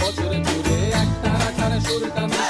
বছরে ঘুরে একটা রাখার সুরটা